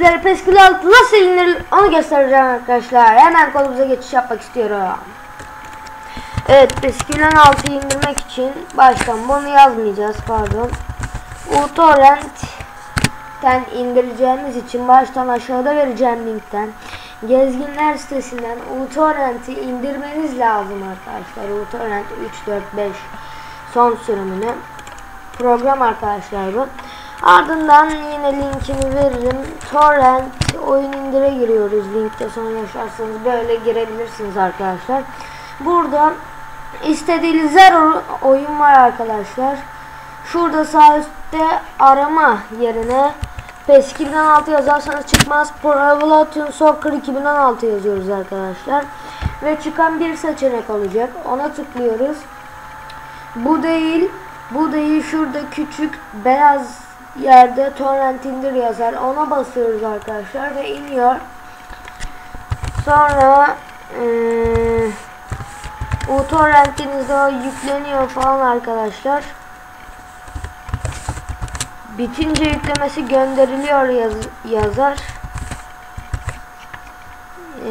PES 46 nasıl indirilir onu göstereceğim arkadaşlar. Hemen konumuza geçiş yapmak istiyorum. Evet PES 46'yı indirmek için baştan bunu yazmayacağız pardon. uTorrent'ten indireceğimiz için baştan aşağıda vereceğim linkten Gezginler sitesinden uTorrent'i indirmeniz lazım arkadaşlar. uTorrent 345 son sürümünü program arkadaşlar bu. Ardından yine linkini veririm. Torrent oyun indire giriyoruz. Linkte sonra yaşarsanız böyle girebilirsiniz arkadaşlar. Burada istediğiniz her oyun var arkadaşlar. Şurada sağ üstte arama yerine PES 2016 yazarsanız çıkmaz. Pro Evolution Soccer 2016 yazıyoruz arkadaşlar. Ve çıkan bir seçenek olacak. Ona tıklıyoruz. Bu değil. Bu değil. Şurada küçük beyaz yerde torrent indir yazar. Ona basıyoruz arkadaşlar ve iniyor. Sonra ee, o torrentinizde yükleniyor falan arkadaşlar. Bitince yüklemesi gönderiliyor yaz yazar.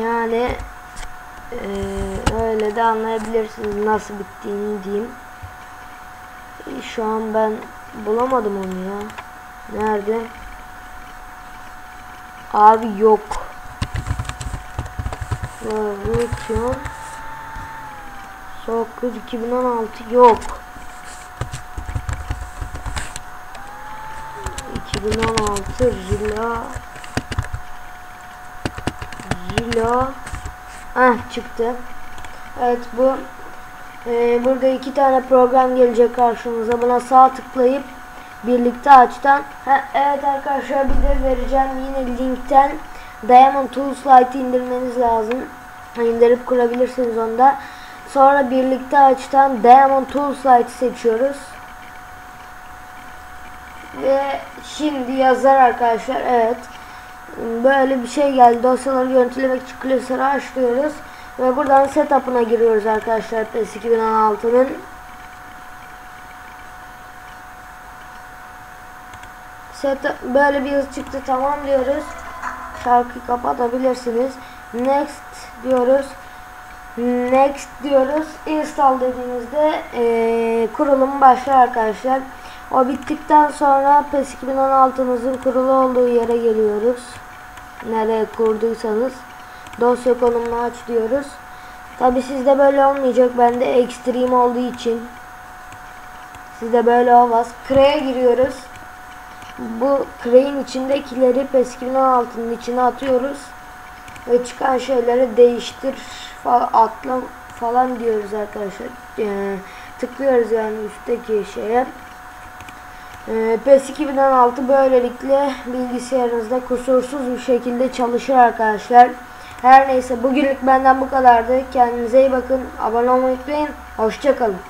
Yani ee, öyle de anlayabilirsiniz nasıl bittiğini diyeyim. Şu an ben bulamadım onu ya. Nerede? Abi yok. Revolution Soccer 2016 yok. 2016 Jila Jila Ah çıktı. Evet bu ee, burada iki tane program gelecek karşınıza. Buna sağ tıklayıp birlikte açtan. Ha, evet arkadaşlar bir de vereceğim yine linkten Diamond Tools Lite indirmeniz lazım. İndirip kurabilirsiniz onda. Sonra birlikte açtan Diamond Tools Lite seçiyoruz. Ve şimdi yazar arkadaşlar. Evet. Böyle bir şey geldi. Dosyaları görüntülemek için klasörü açıyoruz. Ve buradan setup'ına giriyoruz arkadaşlar PES 2016'nın. Setup böyle bir yazı çıktı tamam diyoruz. Şarkıyı kapatabilirsiniz. Next diyoruz. Next diyoruz. Install dediğimizde ee, kurulum başlar arkadaşlar. O bittikten sonra PES 2016'nızın kurulu olduğu yere geliyoruz. Nereye kurduysanız dosya konumunu aç diyoruz. Tabi sizde böyle olmayacak. Bende extreme olduğu için sizde böyle olmaz. Cre'ye giriyoruz. Bu Cre'in içindekileri PES 2016'nın içine atıyoruz. Ve çıkan şeyleri değiştir falan atla falan diyoruz arkadaşlar. Ee, tıklıyoruz yani üstteki şeye. Ee, PES 2016 böylelikle bilgisayarınızda kusursuz bir şekilde çalışır arkadaşlar. Her neyse bugünlük benden bu kadardı. Kendinize iyi bakın. Abone olmayı unutmayın. Hoşçakalın.